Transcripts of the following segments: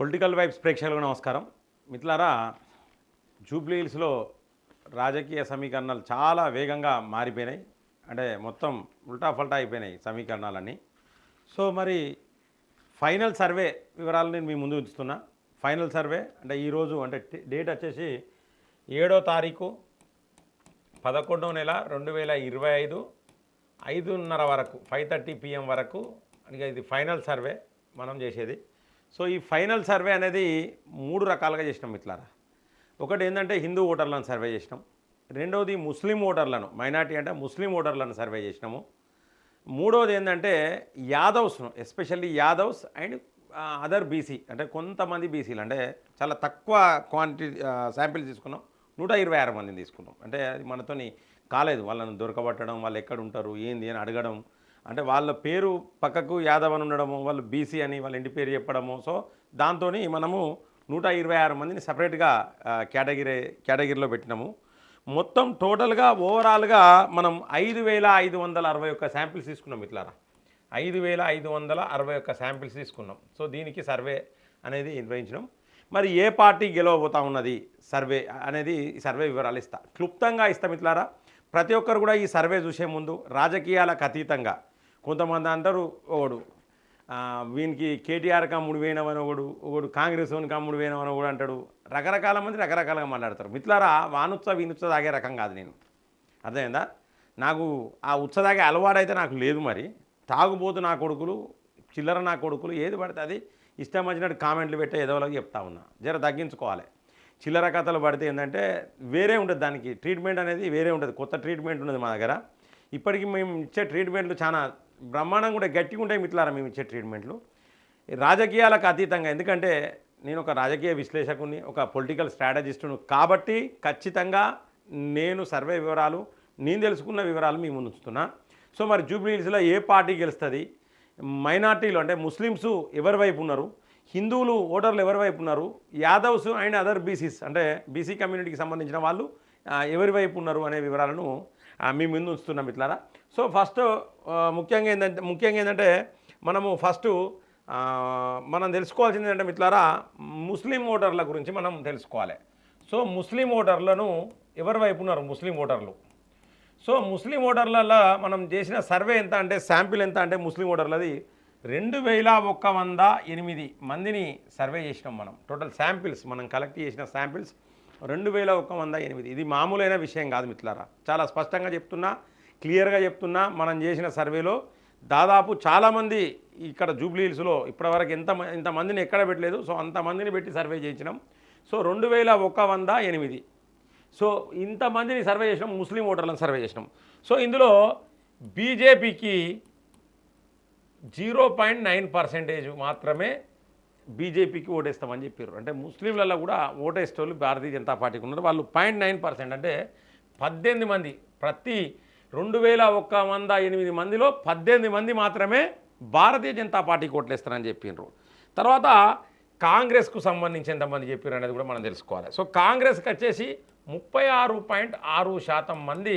Political vibes ప్రేక్షకులకు నమస్కారం. మిత్రులారా జూబ్లీహిల్స్లో రాజకీయ సమీకరణాలు చాలా వేగంగా మారిపోయినాయి. అంటే మొత్తం ఉల్టా ఫల్టా అయిపోయినాయి సమీకరణాలన్నీ. సో మరి ఫైనల్ సర్వే వివరాలు నేను మీ ముందు ఉంచుతున్నా. ఫైనల్ సర్వే అంటే ఈరోజు అంటే డేట్ వచ్చేసి ఏడో తారీఖు పదకొండవ నెల రెండు వేల ఇరవై ఐదు ఐదున్నర వరకు ఫైవ్ థర్టీ పిఎం వరకు. ఇది ఫైనల్ సర్వే మనం చేసేది. సో ఈ ఫైనల్ సర్వే అనేది మూడు రకాలుగా చేసినాం మిత్రులారా. ఒకటి ఏంటంటే హిందూ ఓటర్లను సర్వే చేసినాం. రెండవది ముస్లిం ఓటర్లను మైనార్టీ అంటే ముస్లిం ఓటర్లను సర్వే చేసినాము. మూడవది ఏంటంటే యాదవ్స్ను especially Yadavs and other BC అంటే కొంతమంది బీసీలు అంటే చాలా తక్కువ క్వాంటిటీ శాంపిల్ తీసుకున్నాం. నూట ఇరవై ఆరు మందిని తీసుకున్నాం. అంటే అది మనతోని కాలేదు. వాళ్ళని దొరకబట్టడం వాళ్ళు ఎక్కడ ఉంటారు ఏంది అని అడగడం అంటే వాళ్ళ పేరు పక్కకు యాదవ్ అని ఉండడము వాళ్ళు బీసీ అని వాళ్ళ ఇంటి పేరు చెప్పడము. సో దాంతో మనము నూట ఇరవై ఆరు మందిని సపరేట్గా కేటగిరీ కేటగిరీలో పెట్టినాము. మొత్తం టోటల్గా ఓవరాల్గా మనం ఐదు వేల ఐదు వందల అరవై ఒక్క శాంపిల్స్ తీసుకున్నాం ఇట్లారా ఐదు వేల ఐదు వందల అరవై ఒక్క శాంపిల్స్ తీసుకున్నాం. సో దీనికి సర్వే అనేది నిర్వహించడం మరి ఏ పార్టీ గెలవబోతా ఉన్నది సర్వే అనేది ఈ సర్వే వివరాలు ఇస్తా. క్లుప్తంగా ఇస్తాం ఇట్లారా ప్రతి ఒక్కరు కూడా ఈ సర్వే చూసే ముందు రాజకీయాలకు అతీతంగా కొంతమంది అంటారు ఒకడు వీనికి కేటీఆర్ కమ్ముడు వేయనమని ఒకడు ఒకడు కాంగ్రెస్ వాని కమ్ముడు వేయనమని ఒకడు అంటాడు. రకరకాల మంది రకరకాలుగా మాట్లాడతారు. మిత్రులారా వానుత్స వీనుత్స తాగే రకం కాదు నేను. అర్థమైందా? నాకు ఆ ఉత్సదాగే అలవాడైతే నాకు లేదు మరి. తాగుబోతు నా కొడుకులు చిల్లర నా కొడుకులు ఏది పడితే అది ఇష్టం వచ్చినట్టు కామెంట్లు పెట్టే ఏదోలాగా చెప్తా ఉన్నా. జర తగ్గించుకోవాలి. చిల్లర కథలు పడితే ఏంటంటే వేరే ఉంటుంది దానికి. ట్రీట్మెంట్ అనేది వేరే ఉంటుంది. కొత్త ట్రీట్మెంట్ ఉన్నది మా దగ్గర. ఇప్పటికి మేము ఇచ్చే ట్రీట్మెంట్లు చాలా బ్రహ్మాండం కూడా గట్టిగా ఉంటాయి మిట్లారా మేము ఇచ్చే ట్రీట్మెంట్లు. రాజకీయాలకు అతీతంగా ఎందుకంటే నేను ఒక రాజకీయ విశ్లేషకుని ఒక పొలిటికల్ స్ట్రాటజిస్టును కాబట్టి ఖచ్చితంగా నేను సర్వే వివరాలు నేను తెలుసుకున్న వివరాలు మీ ముందు ఉంచుతున్నా. సో మరి జూబ్లీస్లో ఏ పార్టీ గెలుస్తుంది? మైనార్టీలు అంటే ముస్లిమ్స్ ఎవరి వైపు ఉన్నారు? హిందువులు ఓటర్లు ఎవరి వైపు ఉన్నారు? యాదవ్స్ అండ్ అదర్ బీసీస్ అంటే బీసీ కమ్యూనిటీకి సంబంధించిన వాళ్ళు ఎవరి వైపు ఉన్నారు అనే వివరాలను మీ ముందు ఉంచుతున్నాం ఇట్లారా సో ఫస్ట్ ముఖ్యంగా ఏంటంటే ముఖ్యంగా ఏంటంటే మనము ఫస్ట్ మనం తెలుసుకోవాల్సింది ఏంటంటే మిట్లారా ముస్లిం ఓటర్ల గురించి మనం తెలుసుకోవాలి. సో ముస్లిం ఓటర్లను ఎవరి వైపు ఉన్నారు? ముస్లిం ఓటర్లు. సో ముస్లిం ఓటర్లలో మనం చేసిన సర్వే ఎంత అంటే శాంపిల్ ఎంత అంటే ముస్లిం ఓటర్లది రెండు వేల ఒక్క వంద ఎనిమిది మందిని సర్వే చేసినాం మనం. టోటల్ శాంపిల్స్ మనం కలెక్ట్ చేసిన శాంపిల్స్ రెండు వేల ఒక వంద ఎనిమిది. ఇది మామూలైన విషయం కాదు మిత్రులారా. చాలా స్పష్టంగా చెప్తున్నా క్లియర్గా చెప్తున్నా మనం చేసిన సర్వేలో దాదాపు చాలామంది ఇక్కడ జూబ్లీ హిల్స్లో ఇప్పటివరకు ఎంత మ- ఇంతమందిని ఎక్కడ పెట్టలేదు సో అంతమందిని పెట్టి సర్వే చేయించినాం. సో రెండు వేల ఒక వంద ఎనిమిది. సో ఇంతమందిని సర్వే చేసినాం ముస్లిం ఓటర్లను సర్వే చేసినాం. సో ఇందులో బీజేపీకి జీరో పాయింట్ నైన్ పర్సెంటేజ్ మాత్రమే బీజేపీకి ఓటేస్తామని చెప్పారు అంటే ముస్లింలలో కూడా ఓటేసేటోళ్ళు భారతీయ జనతా పార్టీకి ఉన్నారు. వాళ్ళు పాయింట్ నైన్ పర్సెంట్ అంటే పద్దెనిమిది మంది ప్రతి రెండు వేల ఒక్క వంద ఎనిమిది మందిలో పద్దెనిమిది మంది మాత్రమే భారతీయ జనతా పార్టీకి ఓట్లేస్తారని చెప్పినారు తర్వాత కాంగ్రెస్కు సంబంధించి ఎంతమంది చెప్పారు అనేది కూడా మనం తెలుసుకోవాలి. సో కాంగ్రెస్కి వచ్చేసి ముప్పై ఆరు పాయింట్ ఆరు శాతం మంది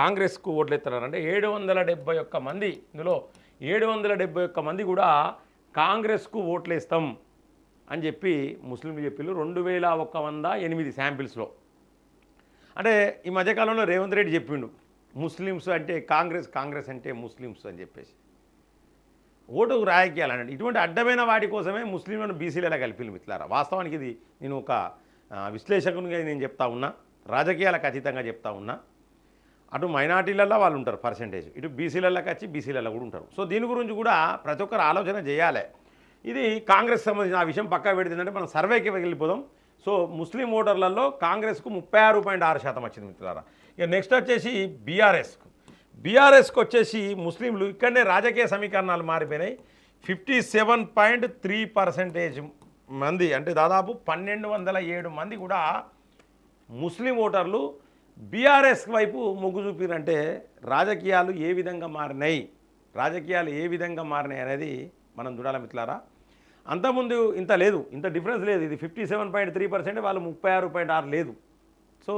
కాంగ్రెస్కు ఓట్లేస్తున్నారు అంటే ఏడు వందల డెబ్బై ఒక్క మంది ఇందులో ఏడు వందల డెబ్బై ఒక్క మంది కూడా కాంగ్రెస్కు ఓట్లేస్తాం అని చెప్పి ముస్లింలు చెప్పిళ్ళు. రెండు వేల ఒక్క వంద ఎనిమిది శాంపిల్స్లో. అంటే ఈ మధ్యకాలంలో రేవంత్ రెడ్డి చెప్పిండు ముస్లిమ్స్ అంటే కాంగ్రెస్ కాంగ్రెస్ అంటే ముస్లిమ్స్ అని చెప్పేసి. ఓటు రాజకీయాలు ఇటువంటి అడ్డమైన వాటి కోసమే ముస్లింలను బీసీలలో కలిపి మిత్రులారా. వాస్తవానికి ఇది నేను ఒక విశ్లేషకునిగా నేను చెప్తా ఉన్నా రాజకీయాలకు అతీతంగా చెప్తా ఉన్నా. అటు మైనార్టీలలో వాళ్ళు ఉంటారు పర్సంటేజ్. ఇటు బీసీలలోకి వచ్చి బీసీలలో కూడా ఉంటారు. సో దీని గురించి కూడా ప్రతి ఒక్కరు ఆలోచన చేయాలి. ఇది కాంగ్రెస్ సంబంధించిన ఆ విషయం పక్కా పెడుతుందంటే మనం సర్వేకి వెళ్ళిపోదాం. సో ముస్లిం ఓటర్లలో కాంగ్రెస్కు ముప్పై ఆరు పాయింట్ ఆరు శాతం వచ్చింది మిత్రులారా. ఇక నెక్స్ట్ వచ్చేసి బీఆర్ఎస్కు. బీఆర్ఎస్కి వచ్చేసి ముస్లింలు ఇక్కడనే రాజకీయ సమీకరణాలు మారిపోయినాయి. Fifty seven point three percentage మంది అంటే దాదాపు పన్నెండు వందల ఏడు మంది కూడా ముస్లిం ఓటర్లు బీఆర్ఎస్ వైపు మొగ్గు చూపిరంటే రాజకీయాలు ఏ విధంగా మారినాయి? రాజకీయాలు ఏ విధంగా మారినాయి అనేది మనం చూడాలి మిత్రులారా? అంతకుముందు ఇంత లేదు ఇంత డిఫరెన్స్ లేదు. ఇది fifty seven point three percent వాళ్ళు ముప్పై ఆరు పాయింట్ ఆరు లేదు. సో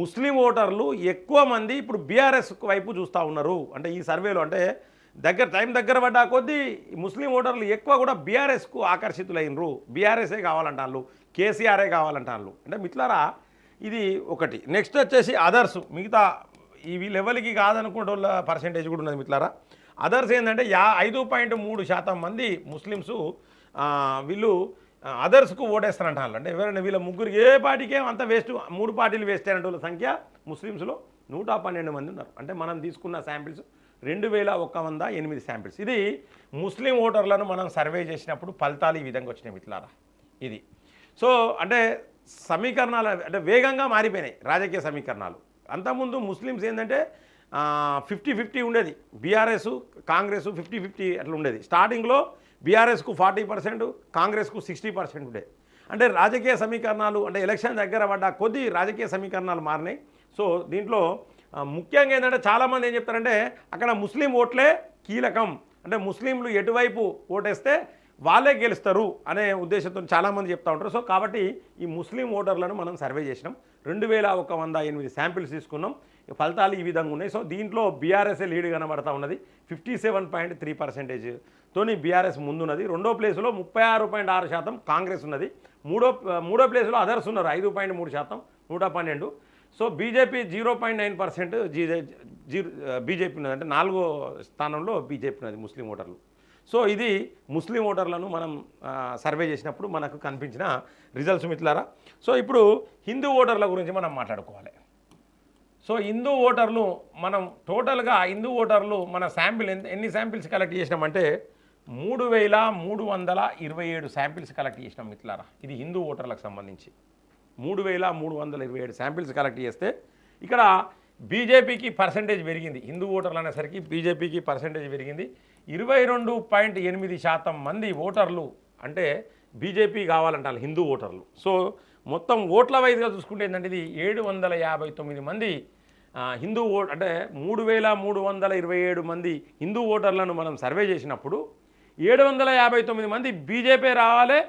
ముస్లిం ఓటర్లు ఎక్కువ మంది ఇప్పుడు బీఆర్ఎస్ వైపు చూస్తూ ఉన్నారు. అంటే ఈ సర్వేలో అంటే దగ్గర టైం దగ్గర పడ్డా కొద్దీ ముస్లిం ఓటర్లు ఎక్కువ కూడా బీఆర్ఎస్కు ఆకర్షితులైనరు. బీఆర్ఎస్ఏ కావాలంటారు కేసీఆర్ఏ కావాలంటారు అంటే మిత్రులారా ఇది ఒకటి. నెక్స్ట్ వచ్చేసి అదర్స్ మిగతా ఈ లెవెల్కి కాదనుకుంటే వాళ్ళ పర్సంటేజ్ కూడా ఉన్నది మిట్లారా అదర్స్ ఏంటంటే యా ఐదు పాయింట్ మూడు శాతం మంది ముస్లిమ్స్ వీళ్ళు అదర్స్కు ఓటేస్తారంటారు అంటే ఎవరైనా వీళ్ళ ముగ్గురు ఏ పార్టీకే అంత వేస్ట్ మూడు పార్టీలు వేస్ట్ అయిన వాళ్ళ సంఖ్య ముస్లిమ్స్లో నూట పన్నెండు మంది ఉన్నారు. అంటే మనం తీసుకున్న శాంపిల్స్ రెండు వేల ఒక్క వంద ఎనిమిది శాంపిల్స్ ఇది ముస్లిం ఓటర్లను మనం సర్వే చేసినప్పుడు ఫలితాలు ఈ విధంగా వచ్చినాయి మిట్లారా ఇది. సో అంటే సమీకరణాలు అంటే వేగంగా మారిపోయినాయి రాజకీయ సమీకరణాలు. అంతకుముందు ముస్లిమ్స్ ఏంటంటే ఫిఫ్టీ ఫిఫ్టీ ఉండేది. బీఆర్ఎస్ కాంగ్రెస్ ఫిఫ్టీ ఫిఫ్టీ అట్లా ఉండేది. స్టార్టింగ్లో బీఆర్ఎస్కు ఫార్టీ పర్సెంట్ కాంగ్రెస్కు సిక్స్టీ పర్సెంట్ ఉండేది. అంటే రాజకీయ సమీకరణాలు అంటే ఎలక్షన్ దగ్గర పడ్డ కొద్ది రాజకీయ సమీకరణాలు మారినాయి. సో దీంట్లో ముఖ్యంగా ఏంటంటే చాలామంది ఏం చెప్తారంటే అక్కడ ముస్లిం ఓట్లే కీలకం. అంటే ముస్లింలు ఎటువైపు ఓటేస్తే వాళ్ళే గెలుస్తారు అనే ఉద్దేశంతో చాలామంది చెప్తా ఉంటారు. సో కాబట్టి ఈ ముస్లిం ఓటర్లను మనం సర్వే చేసినాం. రెండు వేల ఒక వంద ఎనిమిది శాంపిల్స్ తీసుకున్నాం. ఫలితాలు ఈ విధంగా ఉన్నాయి. సో దీంట్లో బీఆర్ఎస్ఏ లీడ్ కనబడతా ఉన్నది. Fifty seven point three percentage తోని బీఆర్ఎస్ ముందున్నది. రెండో ప్లేస్లో ముప్పై ఆరు పాయింట్ ఆరు శాతం కాంగ్రెస్ ఉన్నది. మూడో మూడో ప్లేస్లో అదర్స్ ఉన్నారు. ఐదు పాయింట్ మూడు శాతం నూట పన్నెండు. So BJP zero point nine percent G జీ బీజేపీ ఉన్నది. అంటే నాలుగో స్థానంలో బీజేపీ ఉన్నది ముస్లిం ఓటర్లు. సో ఇది ముస్లిం ఓటర్లను మనం సర్వే చేసినప్పుడు మనకు కనిపించిన రిజల్ట్స్ మిత్రులారా. సో ఇప్పుడు హిందూ ఓటర్ల గురించి మనం మాట్లాడుకోవాలి. సో హిందూ ఓటర్లు మనం టోటల్గా హిందూ ఓటర్లు మన శాంపిల్ ఎంత ఎన్ని శాంపిల్స్ కలెక్ట్ చేసినామంటే మూడు వేల మూడు వందల ఇరవై ఏడు శాంపిల్స్ కలెక్ట్ చేసినాం మిత్రులారా. ఇది హిందూ ఓటర్లకు సంబంధించి. మూడు వేల మూడు వందల ఇరవై ఏడు శాంపిల్స్ కలెక్ట్ చేస్తే ఇక్కడ బీజేపీకి పర్సంటేజ్ పెరిగింది. హిందూ ఓటర్లు అనేసరికి బీజేపీకి పర్సంటేజ్ పెరిగింది. ఇరవై రెండు పాయింట్ ఎనిమిది శాతం మంది ఓటర్లు అంటే బీజేపీ కావాలంటారు హిందూ ఓటర్లు. సో మొత్తం ఓట్ల వైజ్గా చూసుకుంటే ఏంటంటే ఇది ఏడు వందల యాభై తొమ్మిది మంది హిందూ ఓట్ అంటే మూడు వేల మూడు వందల ఇరవై ఏడు మంది హిందూ ఓటర్లను మనం సర్వే చేసినప్పుడు ఏడు వందల యాభై తొమ్మిది మంది బీజేపీ రావాలి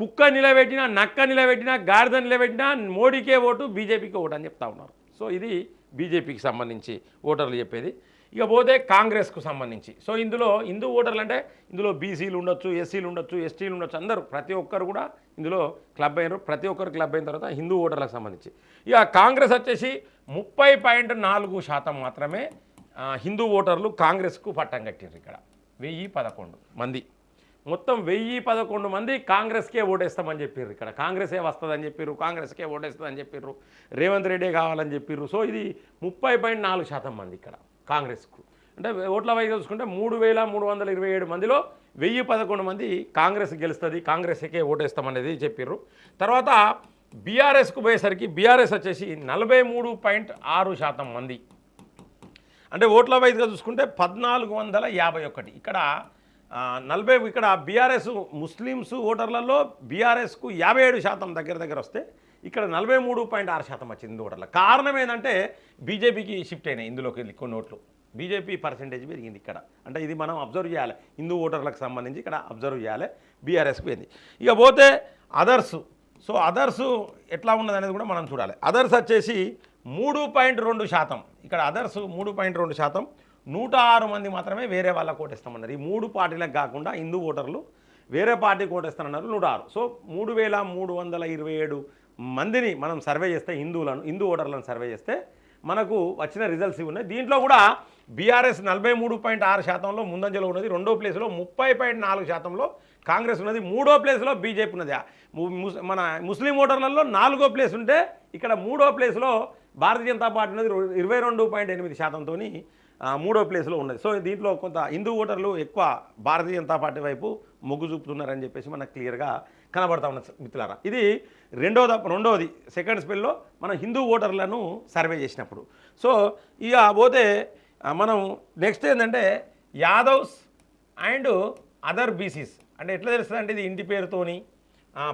కుక్క నిలబెట్టినా నక్క నిలబెట్టినా గాడిద నిలబెట్టినా మోడీకే ఓటు బీజేపీకి ఓటు అని చెప్తా ఉన్నారు. సో ఇది బీజేపీకి సంబంధించి ఓటర్లు చెప్పేది. ఇక పోతే కాంగ్రెస్కు సంబంధించి. సో ఇందులో హిందూ ఓటర్లు అంటే ఇందులో బీసీలు ఉండొచ్చు ఎస్సీలు ఉండొచ్చు ఎస్టీలు ఉండొచ్చు అందరూ ప్రతి ఒక్కరు కూడా ఇందులో క్లబ్ అయినారు. ప్రతి ఒక్కరు క్లబ్ అయిన తర్వాత హిందూ ఓటర్లకు సంబంధించి. ఇక కాంగ్రెస్ వచ్చేసి ముప్పై పాయింట్ నాలుగు శాతం మాత్రమే హిందూ ఓటర్లు కాంగ్రెస్కు పట్టం కట్టారు ఇక్కడ. వెయ్యి పదకొండు మంది. మొత్తం వెయ్యి పదకొండు మంది కాంగ్రెస్కే ఓటేస్తామని చెప్పారు ఇక్కడ. కాంగ్రెసే వస్తుందని చెప్పారు కాంగ్రెస్కే ఓటేస్తుందని చెప్పారు రేవంత్ రెడ్డి కావాలని చెప్పారు సో ఇది ముప్పై పాయింట్ నాలుగు శాతం మంది ఇక్కడ. కాంగ్రెస్కు. అంటే ఓట్ల వైపు చూసుకుంటే మూడు వేల మూడు వందల ఇరవై ఏడు మందిలో వెయ్యి పదకొండు మంది కాంగ్రెస్ గెలుస్తుంది కాంగ్రెస్కే ఓటేస్తామనేది చెప్పారు తర్వాత బీఆర్ఎస్కు పోయేసరికి బీఆర్ఎస్ వచ్చేసి నలభై మూడు పాయింట్ ఆరు శాతం మంది. అంటే ఓట్ల వైద్యుగా చూసుకుంటే పద్నాలుగు వందల యాభై ఒకటి. ఇక్కడ నలభై ఇక్కడ బీఆర్ఎస్ ముస్లిమ్స్ ఓటర్లలో బీఆర్ఎస్కు యాభై ఏడు శాతం దగ్గర దగ్గర వస్తే ఇక్కడ నలభై మూడు పాయింట్ ఆరు శాతం వచ్చింది ఓటర్ల. కారణం ఏంటంటే బీజేపీకి షిఫ్ట్ అయినాయి ఇందులోకి వెళ్ళి కొన్ని ఓట్లు. బీజేపీ పర్సంటేజ్ పెరిగింది ఇక్కడ. అంటే ఇది మనం అబ్జర్వ్ చేయాలి. హిందూ ఓటర్లకు సంబంధించి ఇక్కడ అబ్జర్వ్ చేయాలి. బీఆర్ఎస్కి పోయింది ఇక పోతే అదర్స్ సో అదర్స్ ఎట్లా ఉన్నది అనేది కూడా మనం చూడాలి. అదర్స్ వచ్చేసి మూడు పాయింట్ రెండు శాతం. ఇక్కడ అదర్స్ మూడు పాయింట్ రెండు శాతం. నూట ఆరు మంది మాత్రమే వేరే వాళ్ళ కోటేస్తామన్నారు ఈ మూడు పార్టీలకు కాకుండా హిందూ ఓటర్లు వేరే పార్టీ కోటేస్తానన్నారు నూట ఆరు. సో మూడు వేల మూడు వందల ఇరవై ఏడు మందిని మనం సర్వే చేస్తే హిందువులను హిందూ ఓటర్లను సర్వే చేస్తే మనకు వచ్చిన రిజల్ట్స్ ఇవి ఉన్నాయి. దీంట్లో కూడా బీఆర్ఎస్ నలభై మూడు పాయింట్ ఆరు శాతంలో ముందంజలో ఉన్నది రెండో ప్లేస్లో ముప్పై పాయింట్ నాలుగు శాతంలో కాంగ్రెస్ ఉన్నది మూడో ప్లేస్లో బీజేపీ ఉన్నది. ము- ముస్- మన ముస్లిం ఓటర్లలో నాలుగో ప్లేస్ ఉంటే ఇక్కడ మూడో ప్లేస్లో భారతీయ జనతా పార్టీ ఉన్నది ఇరవై రెండు పాయింట్ ఎనిమిది శాతంతో మూడో ప్లేస్లో ఉన్నది. సో దీంట్లో కొంత హిందూ ఓటర్లు ఎక్కువ భారతీయ జనతా పార్టీ వైపు మొగ్గు చూపుతున్నారని చెప్పేసి మనకు క్లియర్గా కనబడతా ఉన్నది మిత్రులారా. ఇది రెండో రెండవది రెండోది సెకండ్ స్పెల్లో మనం హిందూ ఓటర్లను సర్వే చేసినప్పుడు. సో ఇక పోతే మనం నెక్స్ట్ ఏంటంటే యాదవ్స్ అండ్ అదర్ బీసీస్ అంటే ఎట్లా తెలుస్తుంది అంటే ఇది ఇంటి పేరుతోని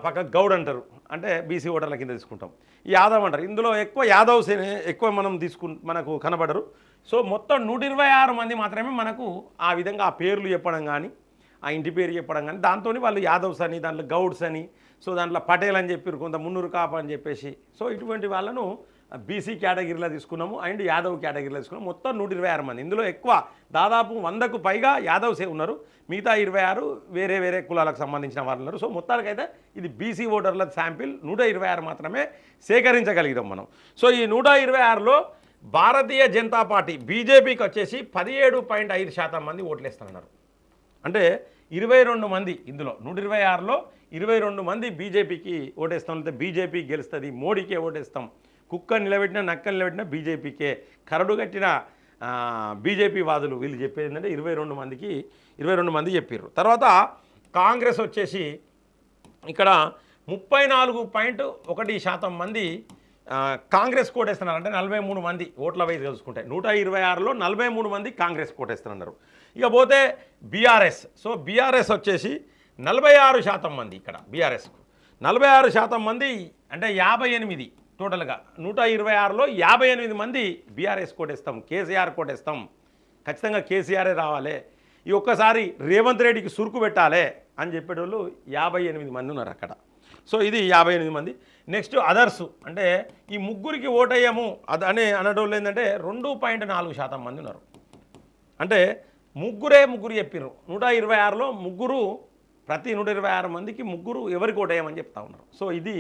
పక్క గౌడ్ అంటారు. అంటే బీసీ ఓటర్ల కింద తీసుకుంటాం. ఈ యాదవ్ అంటారు. ఇందులో ఎక్కువ యాదవ్స్ ఎక్కువ మనం తీసుకు మనకు కనబడరు. సో మొత్తం నూట ఇరవై ఆరు మంది మాత్రమే మనకు ఆ విధంగా ఆ పేర్లు చెప్పడం కానీ ఆ ఇంటి పేరు చెప్పడం కానీ దాంతో వాళ్ళు యాదవ్స్ అని దాంట్లో గౌడ్స్ అని సో దాంట్లో పటేల్ అని చెప్పారు కొంత మున్నూరు కాప అని చెప్పేసి సో ఇటువంటి వాళ్ళను బీసీ కేటగిరీలో తీసుకున్నాము అండ్ యాదవ్ కేటగిరీలో తీసుకున్నాము. మొత్తం నూట ఇరవై ఆరు మంది. ఇందులో ఎక్కువ దాదాపు వందకు పైగా యాదవ్సే ఉన్నారు. మిగతా ఇరవై ఆరు వేరే వేరే కులాలకు సంబంధించిన వాళ్ళు ఉన్నారు. సో మొత్తానికైతే ఇది బీసీ ఓటర్ల శాంపిల్. నూట ఇరవై ఆరు మాత్రమే సేకరించగలిగాం మనం. సో ఈ నూట ఇరవై ఆరులో భారతీయ జనతా పార్టీ బీజేపీకి వచ్చేసి పదిహేడు పాయింట్ ఐదు శాతం మంది ఓట్లేస్తున్నారు అంటే ఇరవై రెండు మంది ఇందులో నూట ఇరవై ఆరులో ఇరవై రెండు మంది బీజేపీకి ఓటేస్తాం లేకపోతే బీజేపీ గెలుస్తుంది మోడీకే ఓటేస్తాం. కుక్క నిలబెట్టినా నక్క నిలబెట్టినా బీజేపీకే. కరడు కట్టిన బీజేపీ వాదులు వీళ్ళు చెప్పేది ఏంటంటే ఇరవై రెండు మందికి ఇరవై రెండు మంది చెప్పారు తర్వాత కాంగ్రెస్ వచ్చేసి ఇక్కడ ముప్పై నాలుగు పాయింట్ ఒకటి శాతం మంది కాంగ్రెస్ కోటేస్తున్నారు అంటే నలభై మూడు మంది ఓట్ల వైపు తెలుసుకుంటే నూట ఇరవై ఆరులో నలభై మూడు మంది కాంగ్రెస్ కోటేస్తున్నారు ఇక పోతే బీఆర్ఎస్. సో బీఆర్ఎస్ వచ్చేసి నలభై ఆరు శాతం మంది ఇక్కడ బీఆర్ఎస్కు. నలభై ఆరు శాతం మంది అంటే యాభై ఎనిమిది టోటల్గా. నూట ఇరవై ఆరులో యాభై ఎనిమిది మంది బీఆర్ఎస్ కోటేస్తాం. కేసీఆర్ కోటేస్తాం. ఖచ్చితంగా కేసీఆరే రావాలి. ఈ ఒక్కసారి రేవంత్ రెడ్డికి సురుకు పెట్టాలి అని చెప్పేటోళ్ళు యాభై ఎనిమిది మంది ఉన్నారు అక్కడ. సో ఇది యాభై ఎనిమిది మంది. నెక్స్ట్ అదర్స్ అంటే ఈ ముగ్గురికి ఓటయ్యాము అది అనే అనేటోళ్ళు ఏంటంటే రెండు పాయింట్ నాలుగు శాతం మంది ఉన్నారు. అంటే ముగ్గురే ముగ్గురు చెప్పిర్రు. నూట ఇరవై ఆరులో ముగ్గురు ప్రతి నూట ఇరవై ఆరు మందికి ముగ్గురు ఎవరికి ఓటేయమని చెప్తా ఉన్నారు. సో ఇది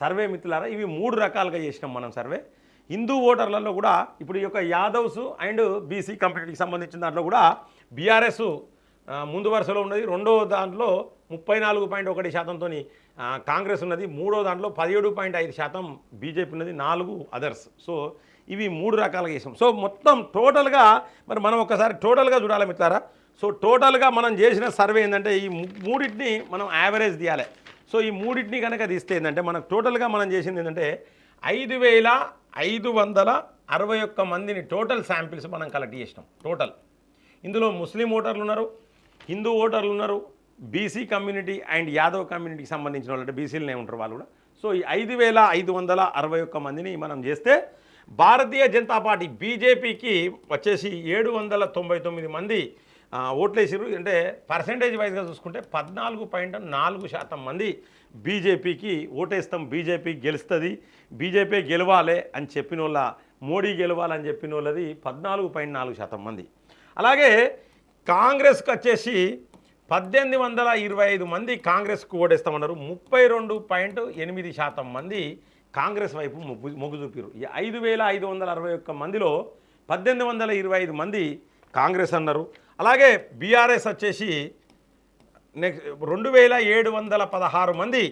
సర్వే మిత్రులారా ఇవి మూడు రకాలుగా చేసినాం మనం సర్వే. హిందూ ఓటర్లలో కూడా ఇప్పుడు ఈ యొక్క యాదవ్స్ అండ్ బీసీ కంపెనీకి సంబంధించిన దాంట్లో కూడా బీఆర్ఎస్ ముందు వరుసలో ఉన్నది. రెండో దాంట్లో ముప్పై నాలుగు పాయింట్ ఒకటి శాతంతో కాంగ్రెస్ ఉన్నది. మూడో దాంట్లో పదిహేడు పాయింట్ ఐదు శాతం బీజేపీ ఉన్నది. నాలుగు అదర్స్. సో ఇవి మూడు రకాలుగా చేసాం. సో మొత్తం టోటల్గా మరి మనం ఒకసారి టోటల్గా చూడాలి మిత్రారా సో టోటల్గా మనం చేసిన సర్వే ఏంటంటే ఈ మూడింటిని మనం యావరేజ్ తీయాలి. సో ఈ మూడింటిని కనుక తీస్తే ఏంటంటే మనకు టోటల్గా మనం చేసింది ఏంటంటే ఐదు వేల ఐదు వందల అరవై ఒక్క మందిని టోటల్ శాంపిల్స్ మనం కలెక్ట్ చేసినాం టోటల్. ఇందులో ముస్లిం ఓటర్లు ఉన్నారు హిందూ ఓటర్లు ఉన్నారు బీసీ కమ్యూనిటీ అండ్ యాదవ్ కమ్యూనిటీకి సంబంధించిన వాళ్ళు అంటే బీసీలనే ఉంటారు వాళ్ళు కూడా. సో ఈ ఐదు వేల ఐదు వందల అరవై ఒక్క మందిని మనం చేస్తే భారతీయ జనతా పార్టీ బీజేపీకి వచ్చేసి ఏడు వందల తొంభై తొమ్మిది మంది ఓట్లేసారు అంటే పర్సంటేజ్ వైజ్గా చూసుకుంటే పద్నాలుగు పాయింట్ నాలుగు శాతం మంది బీజేపీకి ఓటేస్తాం బీజేపీ గెలుస్తుంది. బీజేపీ గెలవాలి అని చెప్పిన వాళ్ళ మోడీ గెలవాలని చెప్పిన వాళ్ళది పద్నాలుగు పాయింట్ నాలుగు శాతం మంది. అలాగే కాంగ్రెస్కి వచ్చేసి పద్దెనిమిది వందల ఇరవై ఐదు మంది కాంగ్రెస్కు ఓటేస్తామన్నారు. ముప్పై రెండు పాయింట్ ఎనిమిది శాతం మంది కాంగ్రెస్ వైపు మొగ్గు మొగ్గు చూపారు ఈ ఐదు వేల ఐదు వందల అరవై ఒక్క మందిలో పద్దెనిమిది వందల ఇరవై ఐదు మంది కాంగ్రెస్ అన్నారు. అలాగే బీఆర్ఎస్ వచ్చేసి నెక్స్ట్ రెండు వేల ఏడు వందల పదహారు మంది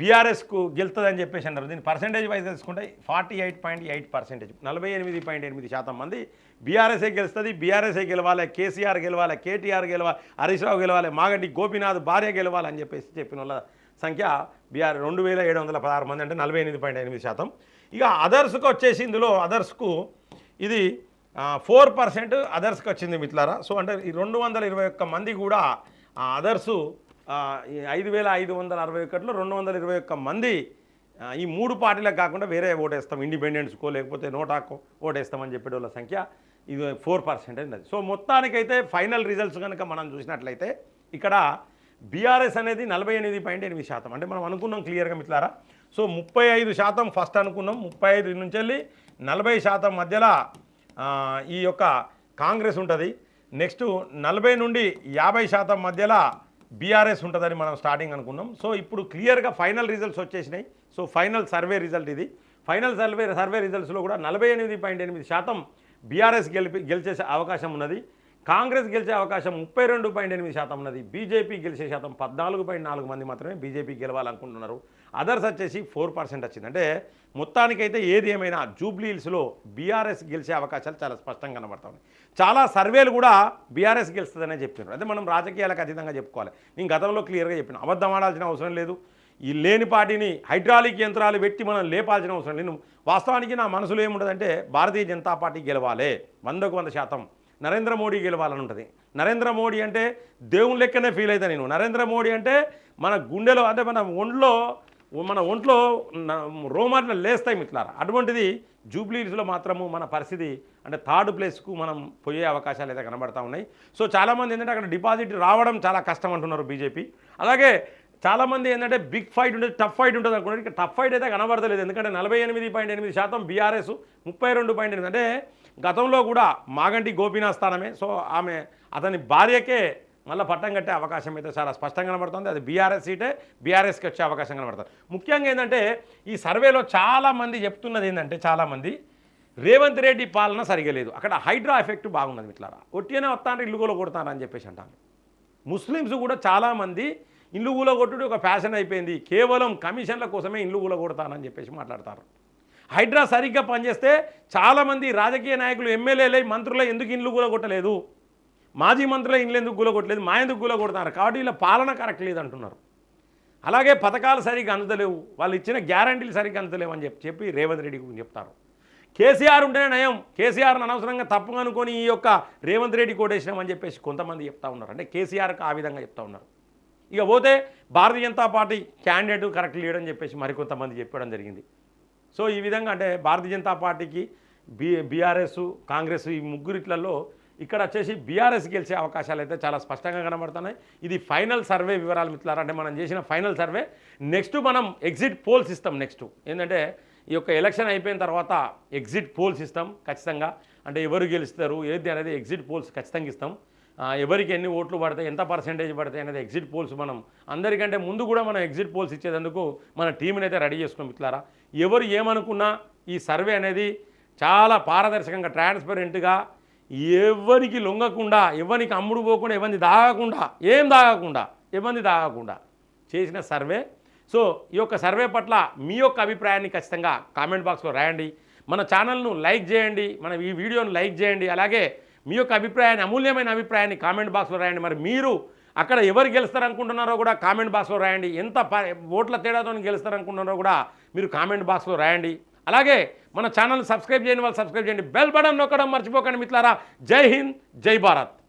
బీఆర్ఎస్కు గెలుతుందని చెప్పేసి అన్నారు. దీని పర్సంటేజ్ వైజ్ తెలుసుకుంటే forty eight point eight percentage నలభై ఎనిమిది పాయింట్ ఎనిమిది శాతం మంది బీఆర్ఎస్ఏ గెలుస్తుంది బీఆర్ఎస్ఏ గెలవాలి కేసీఆర్ గెలవాలి కేటీఆర్ గెలవాలి హరీష్ రావు గెలవాలి మాగంటి గోపీనాథ్ భార్య గెలవాలి అని చెప్పేసి చెప్పిన వాళ్ళ సంఖ్య బీఆర్ రెండు వేల ఏడు వందల పదహారు మంది అంటే నలభై ఎనిమిది పాయింట్ ఎనిమిది శాతం. ఇక అదర్స్కి వచ్చేసి ఇందులో అదర్స్కు ఇది ఫోర్ పర్సెంట్ అదర్స్కి వచ్చింది మిత్రులారా. సో అంటే ఈ రెండు వందల ఇరవై ఒక్క మంది కూడా ఆ అదర్సు ఐదు వేల ఐదు వందల అరవై ఒకటిలో రెండు వందల ఇరవై ఒక్క మంది ఈ మూడు పార్టీలకు కాకుండా వేరే ఓటేస్తాం. ఇండిపెండెన్స్కో లేకపోతే నోటాకో ఓటేస్తామని చెప్పేటోళ్ళ సంఖ్య ఇది ఫోర్ పర్సెంట్ ఉన్నది సో మొత్తానికైతే ఫైనల్ రిజల్ట్స్ కనుక మనం చూసినట్లయితే ఇక్కడ బీఆర్ఎస్ అనేది నలభై ఎనిమిది పాయింట్ ఎనిమిది శాతం. అంటే మనం అనుకున్నాం క్లియర్గా మిట్లారా సో ముప్పై ఐదు శాతం ఫస్ట్ అనుకున్నాం. ముప్పై ఐదు నుంచి వెళ్ళి నలభై శాతం మధ్యలో ఈ యొక్క కాంగ్రెస్ ఉంటుంది. నెక్స్ట్ నలభై నుండి యాభై శాతం మధ్యలో బీఆర్ఎస్ ఉంటుందని మనం స్టార్టింగ్ అనుకున్నాం. సో ఇప్పుడు క్లియర్గా ఫైనల్ రిజల్ట్స్ వచ్చేసినాయి. సో ఫైనల్ సర్వే రిజల్ట్ ఇది. ఫైనల్ సర్వే సర్వే రిజల్ట్స్లో కూడా నలభై ఎనిమిది పాయింట్ ఎనిమిది శాతం బీఆర్ఎస్ గెలిపి గెలిచే అవకాశం ఉన్నది. కాంగ్రెస్ గెలిచే అవకాశం ముప్పై రెండు పాయింట్ ఎనిమిది శాతం ఉన్నది. బీజేపీ గెలిచే శాతం పద్నాలుగు పాయింట్ నాలుగు మంది మాత్రమే బీజేపీ గెలవాలనుకుంటున్నారు. అదర్స్ వచ్చేసి ఫోర్ పర్సెంట్ వచ్చింది. అంటే మొత్తానికైతే ఏది ఏమైనా జూబ్లీహిల్స్లో బీఆర్ఎస్ గెలిచే అవకాశాలు చాలా స్పష్టంగా కనబడతాయి. చాలా సర్వేలు కూడా బీఆర్ఎస్ గెలుస్తుందనే చెప్తున్నారు. అదే మనం రాజకీయాలకు అతీతంగా చెప్పుకోవాలి. నేను గతంలో క్లియర్గా చెప్పిన అబద్ధం ఆడాల్సిన అవసరం లేదు. ఈ లేని పార్టీని హైడ్రాలిక్ యంత్రాలు పెట్టి మనం లేపాల్సిన అవసరం లేదు. వాస్తవానికి నా మనసులో ఏముంటుందంటే భారతీయ జనతా పార్టీ గెలవాలి. వందకు వంద శాతం. నరేంద్ర మోడీ గెలవాలని ఉంటుంది నరేంద్ర మోడీ అంటే దేవుని లెక్కనే ఫీల్ అవుతా నేను. నరేంద్ర మోడీ అంటే మన గుండెలో అంటే మన ఒంట్లో మన ఒంట్లో న- రోమాట్లు లేస్తాయి మిట్లారా అటువంటిది జూబ్లీస్లో మాత్రము మన పరిస్థితి అంటే థర్డ్ ప్లేస్కు మనం పోయే అవకాశాలు అయితే కనబడతా ఉన్నాయి. సో చాలామంది ఏంటంటే అక్కడ డిపాజిట్ రావడం చాలా కష్టం అంటున్నారు బీజేపీ. అలాగే చాలామంది ఏంటంటే బిగ్ ఫైట్ ఉంటుంది టఫ్ ఫైట్ ఉంటుంది అనుకున్నారు. ఇక్కడ టఫ్ ఫైట్ అయితే కనబడతలేదు ఎందుకంటే నలభై ఎనిమిది పాయింట్ ఎనిమిది శాతం బీఆర్ఎస్ ముప్పై రెండు పాయింట్ ఎనిమిది. అంటే గతంలో కూడా మాగంటి గోపీనాథ్ స్థానమే. సో ఆమె అతని భార్యకే మళ్ళీ పట్టం కట్టే అవకాశం అయితే చాలా స్పష్టంగా కనబడుతుంది. అది బీఆర్ఎస్ సీటే బీఆర్ఎస్కి వచ్చే అవకాశం కనబడుతుంది. ముఖ్యంగా ఏంటంటే ఈ సర్వేలో చాలామంది చెప్తున్నది ఏంటంటే చాలామంది రేవంత్ రెడ్డి పాలన సరిగా లేదు. అక్కడ హైడ్రా ఎఫెక్ట్ బాగున్నది మిట్లారా ఒట్టినే వస్తాను ఇల్లు కూడా కొడతానని చెప్పేసి అంటాను ముస్లిమ్స్ కూడా చాలామంది ఇల్లు కూలగొట్టుడు ఒక ఫ్యాషన్ అయిపోయింది. కేవలం కమిషన్ల కోసమే ఇల్లు కూలగొడతానని చెప్పేసి మాట్లాడతారు. హైడ్రా సరిగ్గా పనిచేస్తే చాలామంది రాజకీయ నాయకులు ఎమ్మెల్యేలే మంత్రులై ఎందుకు ఇండ్లు కూలగొట్టలేదు మాజీ మంత్రుల ఇండ్లు ఎందుకు కూలగొట్టలేదు మా ఎందుకు కూలగొడుతున్నారు కాబట్టి ఇలా పాలన కరెక్ట్ లేదంటున్నారు. అలాగే పథకాలు సరిగ్గా అందలేవు. వాళ్ళు ఇచ్చిన గ్యారంటీలు సరిగ్గా అందలేవు అని చెప్పి చెప్పి రేవంత్ రెడ్డి గురించి చెప్తారు. కేసీఆర్ ఉంటేనే నయం. కేసీఆర్ని అనవసరంగా తప్పు అనుకొని ఈ యొక్క రేవంత్ రెడ్డి కోటేసినామని చెప్పేసి కొంతమంది చెప్తా ఉన్నారు. అంటే కేసీఆర్కి ఆ విధంగా చెప్తా ఉన్నారు. ఇక పోతే Bharatiya Janata party candidate correct లేడని చెప్పేసి మరికొంతమంది చెప్పడం జరిగింది. సో ఈ విధంగా అంటే భారతీయ జనతా పార్టీకి బి బీఆర్ఎస్ కాంగ్రెస్ ఈ ముగ్గురిట్లలో ఇక్కడ వచ్చేసి బీఆర్ఎస్ గెలిచే అవకాశాలు అయితే చాలా స్పష్టంగా కనబడుతున్నాయి. ఇది ఫైనల్ సర్వే వివరాలు మిత్రులారా అంటే మనం చేసిన ఫైనల్ సర్వే. నెక్స్ట్ మనం ఎగ్జిట్ పోల్స్ ఇస్తాం నెక్స్ట్. ఏంటంటే ఈ యొక్క ఎలక్షన్ అయిపోయిన తర్వాత ఎగ్జిట్ పోల్స్ ఇస్తాం ఖచ్చితంగా అంటే ఎవరు గెలుస్తారు ఏది అనేది ఎగ్జిట్ పోల్స్ ఖచ్చితంగా ఇస్తాం. ఎవరికి ఎన్ని ఓట్లు పడతాయి ఎంత పర్సెంటేజ్ పడతాయి అనేది ఎగ్జిట్ పోల్స్ మనం అందరికంటే ముందు కూడా మనం ఎగ్జిట్ పోల్స్ ఇచ్చేందుకు మన టీంని అయితే రెడీ చేసుకున్నాం మిత్రులారా. ఎవరు ఏమనుకున్నా ఈ సర్వే అనేది చాలా పారదర్శకంగా ట్రాన్స్పరెంట్గా ఎవరికి లొంగకుండా ఎవరికి అమ్ముడు పోకుండా ఎవరిని దాగకుండా ఏం దాగకుండా ఇబ్బంది దాగకుండా చేసిన సర్వే సో ఈ యొక్క సర్వే పట్ల మీ యొక్క అభిప్రాయాన్ని ఖచ్చితంగా కామెంట్ బాక్స్లో రాయండి. మన ఛానల్ను లైక్ చేయండి మన ఈ వీడియోను లైక్ చేయండి. అలాగే మీ యొక్క అభిప్రాయాన్ని అమూల్యమైన అభిప్రాయాన్ని కామెంట్ బాక్స్లో రాయండి. మరి మీరు అక్కడ ఎవరు గెలుస్తారనుకుంటున్నారో కూడా కామెంట్ బాక్స్లో రాయండి. ఎంత ప- ఓట్ల తేడాతో గెలుస్తారనుకుంటున్నారో కూడా మీరు కామెంట్ బాక్స్లో రాయండి. అలాగే మన ఛానల్ సబ్స్క్రైబ్ చేయని వాళ్ళు సబ్స్క్రైబ్ చేయండి. బెల్ బటన్ నొక్కడం మర్చిపోకండి మిత్రులారా. జై హింద్ జై భారత్.